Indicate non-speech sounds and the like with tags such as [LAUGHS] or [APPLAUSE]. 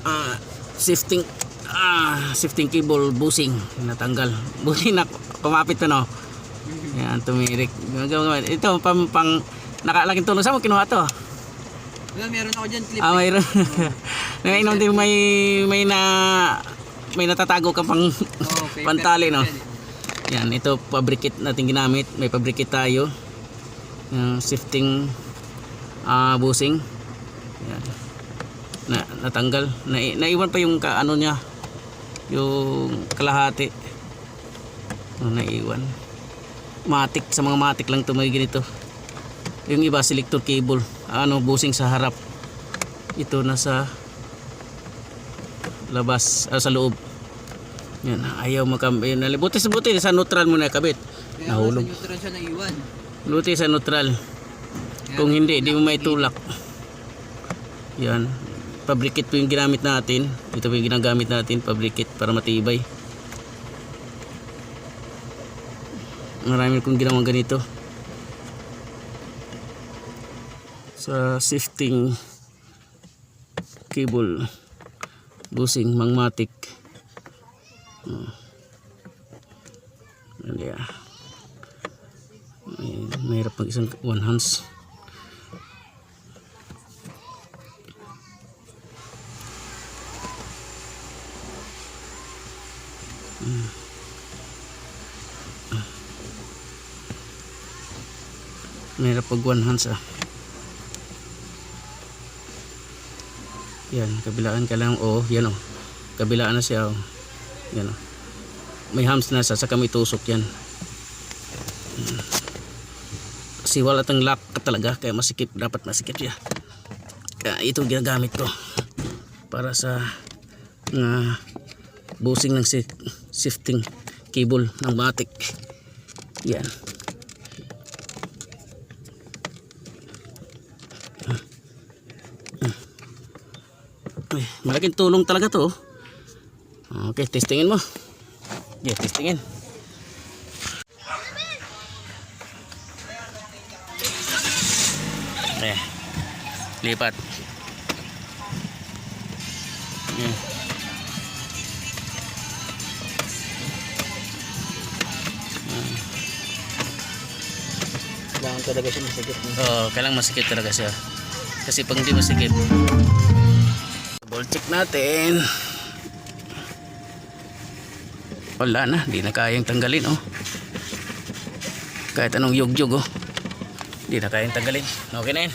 Ah, shifting ah, shifting cable busing natanggal. [LAUGHS] Buti na kumapit to no. Yan, tumirik. Gagawin. Ito pang pang nakalaking tulong sa mo kinuha to. Diba, meron ako dyan clip. Ah, mayroon. [LAUGHS] Nainom din may may na may natatago ka pang Oh, pantali no. Yan. Ito fabricate natin ginamit. May fabricate tayo. Yung shifting ah busing. Yan. Na, natanggal. Na, naiwan pa yung ka, ano niya. Yung kalahati. Oh, naiwan. Matik, sa mga matik lang ito may ganito. Yung iba selector cable. Ano, busing sa harap. Ito nasa labas, ah, sa loob. Yan, ayaw makambay. Buti sa buti, sa neutral mo na kabit. Kaya Nahulog. Sa neutral siya naiwan. Buti sa neutral. Kaya Kung hindi, di mo may tulak. Yan. Fabricate po yung ginamit natin. Ito po yung ginagamit natin, fabricate para matibay. Marami kong ginawang ganito. Sa shifting cable busing mangmatic. Hmm. Ano yan? May, mahirap mag isang one hands. Mm. Mahirap pag one hands ah. Yan, kabilaan ka lang. Oh, yan oh. Kabilaan na siya oh. Yan oh. May hams na sa saka may tusok yan. Kasi wala tang lock ka talaga kaya masikip dapat masikip siya. Kaya ito ginagamit ko para sa nga busing ng si- shifting cable ng matic. Yan. Ay, malaking tulong talaga to. oh. Okay, testingin mo. Yeah, testingin. Eh, lipat. Hmm. Kailangan talaga siya masigit. Oo, kailangan masikip talaga siya. Kasi pag hindi masikip, ball check natin. Wala na, di na kayang tanggalin oh. Kahit anong yugyug oh. Di na kayang tanggalin. Okay na yun.